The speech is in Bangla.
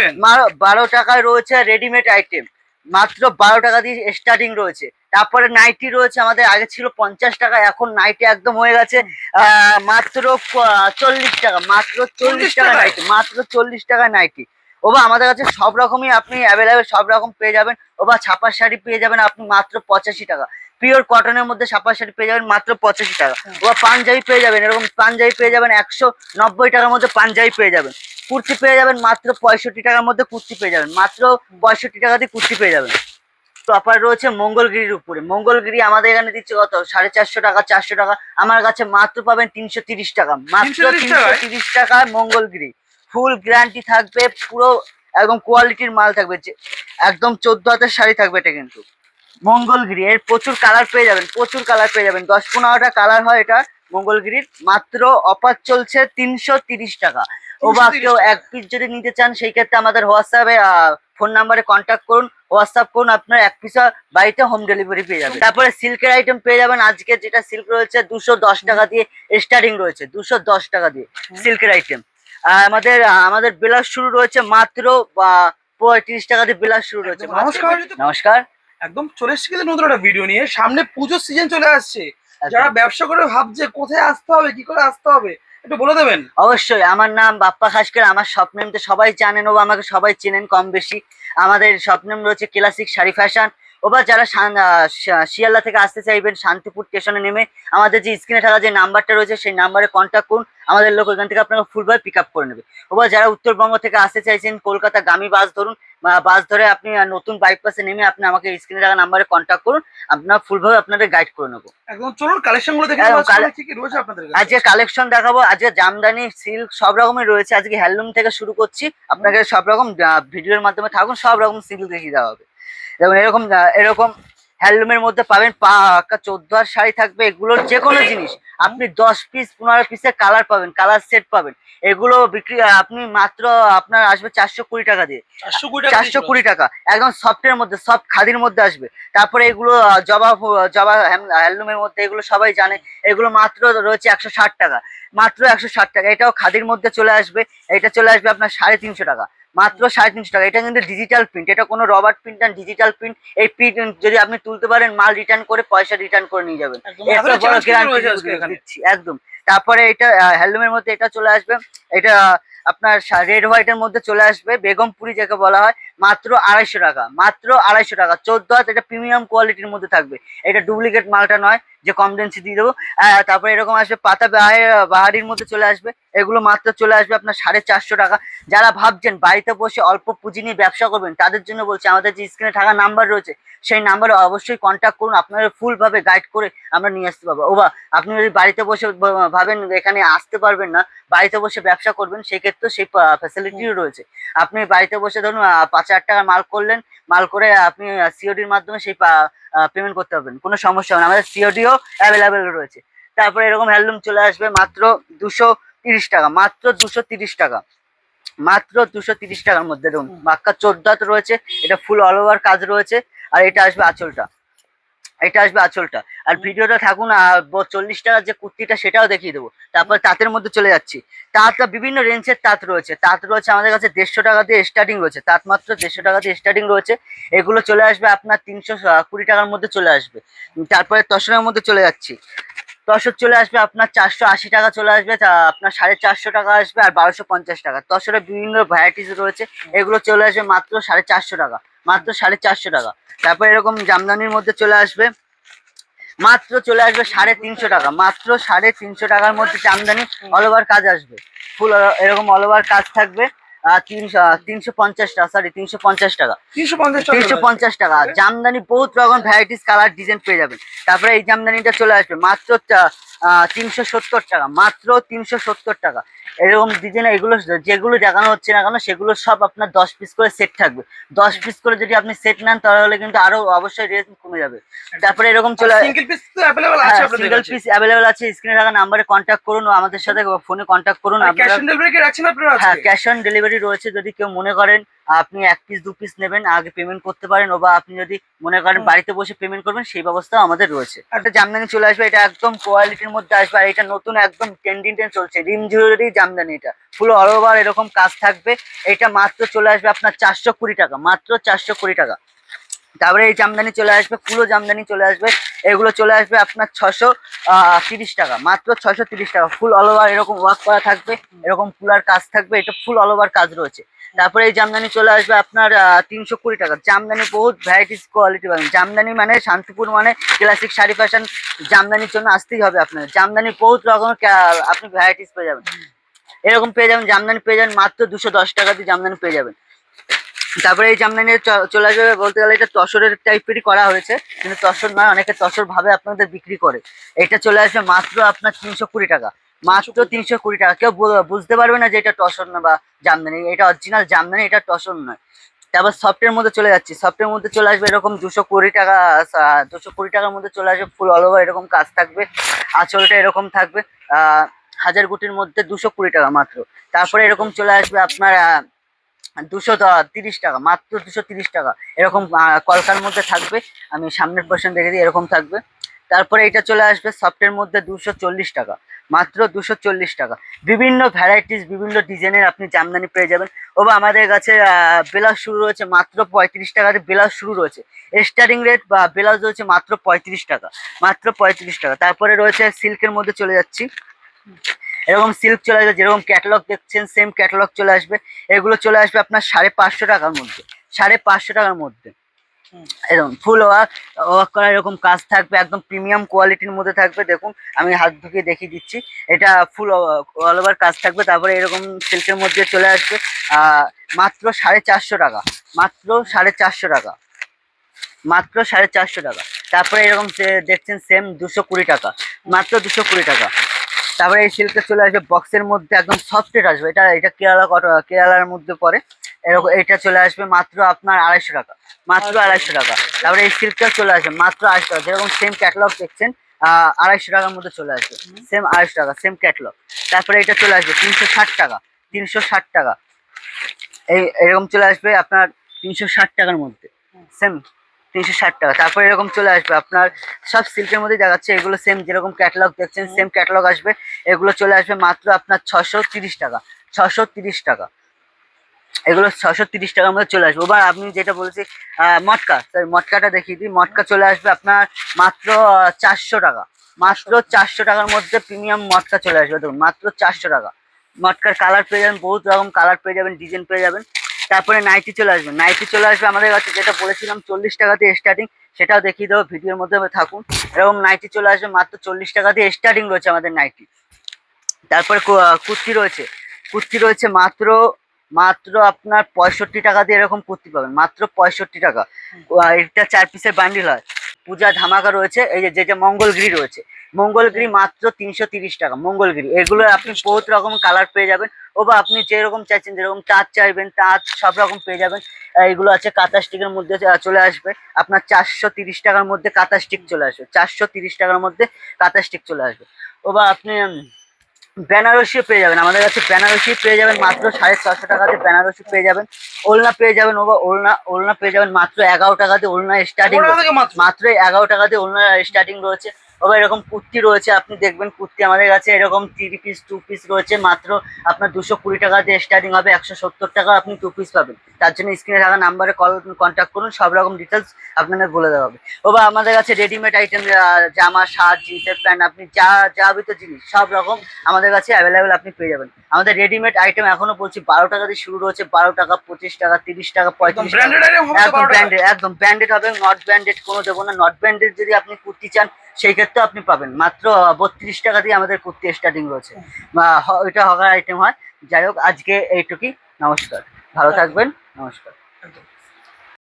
দেবেন বারো টাকায় রয়েছে রেডিমেড আইটেম মাত্র বারো টাকা দিয়ে স্টার্টিং রয়েছে। তারপরে নাইটি রয়েছে আমাদের আগে ছিল পঞ্চাশ টাকা এখন নাইটি একদম হয়ে গেছে মাত্র চল্লিশ টাকা মাত্র চল্লিশ টাকা নাইটি মাত্র চল্লিশ টাকা নাইটি ওবা আমাদের কাছে সব রকমই আপনি অ্যাভেলেবেল সব রকম পেয়ে যাবেন। ওবা ছাপার শাড়ি পেয়ে যাবেন আপনি মাত্র পঁচাশি টাকা। পিওর কটনের মধ্যে ছাপার শাড়ি পেয়ে যাবেন মাত্র পঁচাশি টাকা। ওবা পাঞ্জাবি পেয়ে যাবেন এরকম পাঞ্জাবি পেয়ে যাবেন একশো নব্বই টাকার মধ্যে পাঞ্জাবি পেয়ে যাবেন। কুর্তি পেয়ে যাবেন মাত্র পঁয়ষট্টি টাকার মধ্যে কুর্তি পেয়ে যাবেন। মাত্র পঁয়ষট্টি টাকা দিয়ে কুর্তি পেয়ে যাবেন। টপার রয়েছে মঙ্গলগিরির উপরে। মঙ্গলগিরি আমাদের এখানে দিচ্ছে কত? সাড়ে চারশো টাকা চারশো টাকা। আমার কাছে মাত্র পাবেন তিনশো তিরিশ টাকা। মাত্র তিনশো? তিরিশ টাকায়? মঙ্গলগিরি। ফুল গ্যারান্টি থাকবে পুরো একদম কোয়ালিটির মাল থাকবে। যে একদম চোদ্দ হাতের শাড়ি থাকবে এটা কিন্তু। মঙ্গলগিরি এর প্রচুর কালার পেয়ে যাবেন প্রচুর কালার পেয়ে যাবেন। দশ পনেরোটা কালার হয় এটা মঙ্গলগিরির। মাত্র অফার চলছে তিনশো তিরিশ টাকা। ও বা কেউ এক পিস যদি নিতে চান সেই ক্ষেত্রে আমাদের হোয়াটসঅ্যাপে ফোন নাম্বারে কন্ট্যাক্ট করুন। হোয়াটসঅ্যাপ করুন আপনার এক পিস বাড়িতে হোম ডেলিভারি পেয়ে যাবেন। তারপরে সিল্কের আইটেম পেয়ে যাবেন। আজকে যেটা সিল্ক রয়েছে দুশো দশ টাকা দিয়ে স্টার্টিং রয়েছে দুশো দশ টাকা দিয়ে সিল্কের আইটেম আমাদের আমাদের বিলাস শুরু রয়েছে মাত্র পঁয়ত্রিশ টাকা দিয়ে বিলাস শুরু রয়েছে। নমস্কার। নমস্কার। একদম চলে এসেছি কিন্তু নতুন একটা ভিডিও নিয়ে। সামনে পুজোর সিজন চলে আসছে। যারা ব্যবসা করে ভাবছে কোথায় আসতে হবে কি করে আসতে হবে একটু বলে দেবেন? অবশ্যই, আমার নাম বাপ্পা খাসকের, আমার স্বপ্নেম তো সবাই জানেন ও আমাকে সবাই চেনেন কম বেশি। আমাদের স্বপ্নেম রয়েছে ক্লাসিক শাড়ি ফ্যাশন ওবা যারা শিয়ালদা থেকে আসতে চাইবেন শান্তিপুর স্টেশনে নেমে আমাদের যে স্ক্রিনে থাকা যে নাম্বারটা রয়েছে সেই নাম্বারে কন্ট্যাক্ট করুন। আমাদের লোক ওখান থেকে আপনাকে ফুলভাবে পিক আপ করে নেবে। ওবা যারা উত্তরবঙ্গ থেকে আসতে চাইছেন কলকাতা গামী বাস ধরুন বাস ধরে আপনি নতুন বাইপাসে নেমে আপনি আমাকে স্ক্রিনে থাকা নাম্বারে কন্ট্যাক্ট করুন। আপনার ফুলভাবে আপনাদের গাইড করে নেব। একদম চলুন কালেকশনগুলো দেখে আজকে কালেকশন দেখাবো। আজকে জামদানি সিল্ক সব রকমের রয়েছে। আজকে হ্যান্ডলুম থেকে শুরু করছি। আপনাকে সব রকম ভিডিওর মাধ্যমে থাকুন সব রকম সিল্ক দেখিয়ে দেওয়া হবে। যেমন এরকম এরকম হ্যান্ডলুমের মধ্যে পাবেন পাকা চোদ্দ আর শাড়ি থাকবে। এগুলোর যে কোনো জিনিস। আপনি দশ পিস পনেরো পিসের কালার পাবেন কালার সেট পাবেন। এগুলো বিক্রি আপনি মাত্র আপনার আসবে চারশো কুড়ি টাকা দিয়ে। চারশো কুড়ি টাকা একদম সফটের মধ্যে সফট খাদির মধ্যে আসবে। তারপরে এগুলো জবা জবা হ্যান্ডলুমের মধ্যে এগুলো সবাই জানে। এগুলো মাত্র রয়েছে একশো ষাট টাকা। মাত্র একশো ষাট টাকা। এটাও খাদির মধ্যে চলে আসবে। এটা চলে আসবে আপনার সাড়ে তিনশো টাকা। মাত্র সাড়ে তিনশো টাকা। এটা কিন্তু ডিজিটাল প্রিন্ট এটা কোনো রবার্ট প্রিন্ট না ডিজিটাল প্রিন্ট এই প্রিন্ট যদি আপনি তুলতে পারেন মাল রিটার্ন করে পয়সা রিটার্ন করে নিয়ে যাবেন। একদম। তারপরে এটা হ্যান্ডলুমের মধ্যে এটা চলে আসবে। এটা আপনার রেড হোয়াইটের মধ্যে চলে আসবে বেগমপুরি যাকে বলা হয় মাত্র আড়াইশো টাকা মাত্র আড়াইশো টাকা। চোদ্দ হাত এটা প্রিমিয়াম কোয়ালিটির মধ্যে থাকবে। এটা ডুপ্লিকেট মালটা নয় যে কম ডেন্সি দিয়ে দেবো। আহ, তারপরে এরকম আসবে পাতা বাহার- বাহারির মধ্যে চলে আসবে। এগুলো মাত্র চলে আসবে আপনার সাড়ে চারশো টাকা। যারা ভাবছেন বাড়িতে বসে অল্প পুঁজি নিয়ে ব্যবসা করবেন, তাদের জন্য বলছি, আমাদের যে স্ক্রিনে থাকা নাম্বার রয়েছে, সেই নাম্বারে অবশ্যই কন্ট্যাক্ট করুন, আপনারা ফুলভাবে গাইড করে আমরা নিয়ে আসতে পারব। ওবা, আপনি যদি বাড়িতে বসে ভাবেন এখানে আসতে পারবেন না, বাড়িতে বসে ব্যবসা করবেন, সেক্ষেত্রে সেই ফ্যাসিলিটিও রয়েছে। আপনি বাড়িতে বসে ধরুন পাঁচ হাজার টাকার মাল করলেন, মাল করে আপনি সিওডির মাধ্যমে সেই পেমেন্ট করতে পারবেন, কোনো সমস্যা হবে না। আমাদের সিওডিও অ্যাভেলেবেল রয়েছে। তারপরে এরকম হ্যান্ডলুম চলে আসবে মাত্র দুশো তিরিশ টাকা মাত্র দুশো তিরিশ টাকা। মাত্র দুশো তিরিশ টাকার মধ্যে দেখুন বাক্কা চোদ্দ হাত রয়েছে এটা ফুল অল ওভার কাজ রয়েছে আর এটা আসবে আঁচলটা। এটা আসবে আঁচলটা। আর ভিডিওটা থাকুন চল্লিশ টাকার যে কুর্তিটা সেটাও দেখিয়ে দেবো। তারপর তাঁতের মধ্যে চলে যাচ্ছি। তাঁতটা বিভিন্ন রেঞ্জের তাঁত রয়েছে। তাঁত রয়েছে আমাদের কাছে দেড়শো টাকা দিয়ে স্টার্টিং রয়েছে। তাঁত মাত্র দেড়শো টাকা দিয়ে স্টার্টিং রয়েছে। এগুলো চলে আসবে আপনার তিনশো কুড়ি টাকার মধ্যে চলে আসবে। তারপরে তসরের মধ্যে চলে যাচ্ছি। তসর চলে আসবে, আপনার চারশো আশি টাকা চলে আসবে আপনার সাড়ে চারশো টাকা আসবে আর বারোশো পঞ্চাশ টাকা। তসরের বিভিন্ন ভ্যারাইটিস রয়েছে, এগুলো চলে আসবে মাত্র সাড়ে চারশো টাকা, মাত্র সাড়ে চারশো টাকা। তারপর এরকম জামদানির মধ্যে চলে আসবে, মাত্র চলে আসবে সাড়ে তিনশো টাকা, মাত্র সাড়ে তিনশো টাকার মধ্যে জামদানি অল ওভার কাজ আসবে। ফুল, এরকম অল ওভার কাজ থাকবে। তিনশো তিনশো পঞ্চাশ টাকা সরি তিনশো পঞ্চাশ টাকা। তিনশো পঞ্চাশ তিনশো পঞ্চাশ টাকা। জামদানি বহুত রকম ভ্যারাইটিস কালার ডিজাইন পেয়ে যাবেন। তারপরে এই জামদানিটা চলে আসবে মাত্র তিনশো সত্তর টাকা মাত্র তিনশো সত্তর টাকা। এরকম ডিজাইন এগুলো যেগুলো দেখানো হচ্ছে না কেন সেগুলো সব আপনার দশ পিস করে সেট থাকবে। দশ পিস করে যদি আপনি সেট নেন তাহলে কিন্তু আরও অবশ্যই রেট কমে যাবে। তারপরে এরকম চলে সিঙ্গেল পিস তো অ্যাভেলেবল আছে আপনাদের সিঙ্গেল পিস অ্যাভেলেবল আছে স্ক্রিনে থাকা নাম্বারে কন্ট্যাক্ট করুন ও আমাদের সাথে ফোনে কন্ট্যাক্ট করুন। ক্যাশ অন ডেলিভারি রাখছেন আপনারা হ্যাঁ ক্যাশ অন ডেলিভারি রয়েছে যদি কেউ মনে করেন আপনি এক পিস দু পিস নেবেন আগে পেমেন্ট করতে পারেন ও বা আপনি যদি মনে করেন বাড়িতে বসে পেমেন্ট করবেন সেই ব্যবস্থাও আমাদের রয়েছে। একটা জামদানি চলে আসবে এটা একদম কোয়ালিটির মধ্যে আসবে আর এটা নতুন একদম ট্রেন্ডিং ট্রেন্ড চলছে রিম জুয়েলারি জামদানি এটা। ফুল অল ওভার এরকম কাজ থাকবে এটা মাত্র চলে আসবে আপনার চারশো কুড়ি টাকা মাত্র চারশো কুড়ি টাকা। তারপরে এই জামদানি চলে আসবে ফুলো জামদানি চলে আসবে। এগুলো চলে আসবে আপনার ছশো তিরিশ টাকা, মাত্র ছশো তিরিশ টাকা। ফুল অল ওভার এরকম ওয়ার্ক করা থাকবে, এরকম ফুলার কাজ থাকবে, এটা ফুল অল ওভার কাজ রয়েছে। তারপরে এই জামদানি চলে আসবে আপনার তিনশো কুড়ি টাকা। জামদানি বহুত ভ্যারাইটিস কোয়ালিটি পাবেন। জামদানি মানে শান্তিপুর মানে ক্লাসিক শাড়ি ফ্যাশন জামদানির জন্য আসতেই হবে আপনার। জামদানি বহুত রকমের আপনি ভ্যারাইটিস পেয়ে যাবেন। এরকম পেয়ে যাবেন, জামদানি পেয়ে যাবেন মাত্র দুশো দশ টাকা দিয়ে জামদানি পেয়ে যাবেন। তারপরে এই জামদানি চলে আসবে বলতে গেলে এটা তসরের টাইপেরই করা হয়েছে কিন্তু তসর নয় অনেকে তসর ভাবে আপনাদের বিক্রি করে। এটা চলে আসবে মাত্র আপনার তিনশো কুড়ি টাকা। মাত্র তিনশো কুড়ি। টাকা। কেউ বুঝতে পারবে না যে এটা টসর না বা জামদানি। এটা অরিজিনাল জামদানি এটা টসর নয়। তারপর সফটের মধ্যে চলে যাচ্ছি। সফটের মধ্যে চলে আসবে এরকম দুশো কুড়ি টাকা দুশো কুড়ি টাকার মধ্যে চলে আসবে ফুল অল ওভার এরকম কাজ থাকবে। আঁচলটা এরকম থাকবে। আহ, হাজার গুটির মধ্যে দুশো কুড়ি টাকা মাত্র। তারপরে এরকম চলে আসবে আপনার আহ, দুশো তিরিশ টাকা, মাত্র দুশো তিরিশ টাকা। এরকম কলকার মধ্যে থাকবে। আমি সামনের পোর্শন দেখে দিই, এরকম থাকবে। তারপরে এটা চলে আসবে সফটের মধ্যে দুশো চল্লিশ টাকা, মাত্র দুশো চল্লিশ টাকা। বিভিন্ন ভ্যারাইটিস বিভিন্ন ডিজাইনের আপনি জামদানি পেয়ে যাবেন। ও বা আমাদের কাছে ব্লাউজ শুরু রয়েছে মাত্র পঁয়ত্রিশ টাকাতে ব্লাউজ শুরু রয়েছে। স্টার্টিং রেট বা ব্লাউজ রয়েছে মাত্র পঁয়ত্রিশ টাকা, মাত্র পঁয়ত্রিশ টাকা। তারপরে রয়েছে সিল্কের মধ্যে চলে যাচ্ছি। এরকম সিল্ক চলে আসবে যেরকম ক্যাটালগ দেখছেন সেম ক্যাটালগ চলে আসবে। এগুলো চলে আসবে আপনার সাড়ে পাঁচশো টাকার মধ্যে সাড়ে পাঁচশো টাকার মধ্যে। এরকম ফুল ওয়ার্ক ওয়ার্ক করা এরকম কাজ থাকবে একদম প্রিমিয়াম কোয়ালিটির মধ্যে থাকবে। দেখুন আমি হাত ঢুকিয়ে দেখিয়ে দিচ্ছি এটা ফুল অল ওভার কাজ থাকবে। তারপরে এরকম সিল্কের মধ্যে চলে আসবে মাত্র সাড়ে চারশো টাকা মাত্র সাড়ে চারশো টাকা। মাত্র সাড়ে চারশো টাকা। তারপরে এরকম দেখছেন সেম দুশো কুড়ি টাকা মাত্র দুশো কুড়ি টাকা। তারপরে এই সিল্কটা চলে আসবে বক্সের মধ্যে একদম সফটেড আসবে। এটা এটা কেরালা কট- কেরালার মধ্যে পড়ে এরকম, এটা চলে আসবে মাত্র আপনার আড়াইশো টাকা। মাত্র আড়াইশো টাকা। তারপরে এই সিল্কটা চলে আসবে মাত্র আড়াইশো টাকা। যেরকম সেম ক্যাটালগ দেখছেন আড়াইশো টাকার মধ্যে চলে আসবে। সেম আড়াইশো টাকা সেম ক্যাটলগ তারপরে এটা চলে আসবে তিনশো ষাট টাকা। তিনশো ষাট টাকা। এই, এরকম চলে আসবে আপনার তিনশো ষাট টাকার মধ্যে। সেম তিনশো ষাট টাকা। তারপরে এরকম চলে আসবে। আপনার সব সিল্কের মধ্যে দেখাচ্ছে এগুলো সেম যেরকম ক্যাটালগ দেখছেন সেম ক্যাটালগ আসবে। এগুলো চলে আসবে মাত্র আপনার ছশো তিরিশ টাকা। ছশো তিরিশ টাকা। এগুলো ছশো তিরিশ টাকার মধ্যে চলে আসবে। এবার আপনি যেটা বলেছি আহ, মটকা। স্যার মটকাটা দেখিয়ে দিই। মটকা চলে আসবে আপনার মাত্র চারশো টাকা। মাত্র চারশো টাকার মধ্যে প্রিমিয়াম মটকা চলে আসবে। দেখুন মাত্র চারশো টাকা। মটকার কালার পেয়ে যাবেন বহুত রকম কালার পেয়ে যাবেন ডিজাইন পেয়ে যাবেন। তারপরে নাইটি চলে আসবে। নাইটি চলে আসবে আমাদের কাছে যেটা বলেছিলাম চল্লিশ টাকা দিয়ে স্টার্টিং সেটাও দেখিয়ে দেবো ভিডিওর মধ্যে থাকুন। এরকম নাইটি চলে আসবে মাত্র চল্লিশ টাকা দিয়ে স্টার্টিং রয়েছে আমাদের নাইটি তারপরে কুর্তি রয়েছে। কুর্তি রয়েছে মাত্র মাত্র আপনার পঁয়ষট্টি টাকা দিয়ে এরকম কুর্তি পাবেন মাত্র পঁয়ষট্টি টাকা। এটা চার পিসের বান্ডিল হয়। পূজা ধামাকা রয়েছে এই যে যেটা মঙ্গলগিরি রয়েছে। মঙ্গলগিরি মাত্র তিনশো তিরিশ টাকা মঙ্গলগিরি। এগুলো আপনি বহুত রকম কালার পেয়ে যাবেন। ও বা আপনি যেরকম চাইছেন যেরকম তাঁত চাইবেন তাঁত সব রকম পেয়ে যাবেন। এগুলো আছে কাঁথা স্টিকের মধ্যে চলে আসবে। আপনার চারশো তিরিশ টাকার মধ্যে কাঁথা স্টিক চলে আসবে। চারশো তিরিশ টাকার মধ্যে কাঁথা স্টিক চলে আসবে। ও বা আপনি বেনারসিও পেয়ে যাবেন। আমাদের কাছে বেনারসি পেয়ে যাবেন মাত্র সাড়ে ছশো টাকাতে বেনারসি পেয়ে যাবেন। ওলনা পেয়ে যাবেন ও বা ওলনা ওলনা পেয়ে যাবেন মাত্র এগারো টাকাতে ওলনা স্টার্টিং মাত্র? এগারো টাকাতে ওলনা স্টার্টিং রয়েছে। আবার এরকম কুর্তি রয়েছে আপনি দেখবেন কুর্তি আমাদের কাছে এরকম থ্রি পিস টু পিস রয়েছে মাত্র আপনার দুশো কুড়ি টাকা দিয়ে স্টার্টিং হবে একশো সত্তর টাকা আপনি টু পিস পাবেন। তার জন্য স্ক্রিনে থাকা নাম্বারে কল কন্ট্যাক্ট করুন সব রকম ডিটেলস আপনাদের বলে দেওয়া হবে। ও বা আমাদের কাছে রেডিমেড আইটেম জামা শার্ট জিন্সের প্যান্ট আপনি যা যাবিত জিনিস সব রকম আমাদের কাছে অ্যাভেলেবেল আপনি পেয়ে যাবেন। আমাদের রেডিমেড আইটেম এখনও বলছি বারো টাকা দিয়ে শুরু রয়েছে বারো টাকা পঁচিশ টাকা তিরিশ টাকা পঁয়ত্রিশ টাকা। একদম বারো ব্র্যান্ডেড একদম ব্র্যান্ডেড হবে নট ব্র্যান্ডেড কোনো দেবো না। নট ব্র্যান্ডেড যদি আপনি কুর্তি চান সেই ক্ষেত্রে আপনি পাবেন। মাত্র বত্রিশ টাকা দিয়ে আমাদের কুর্তি স্টার্টিং রয়েছে। ওইটা হকার আইটেম হয়। যাই হোক, আজকে এইটুকুই। নমস্কার। ভালো থাকবেন। নমস্কার।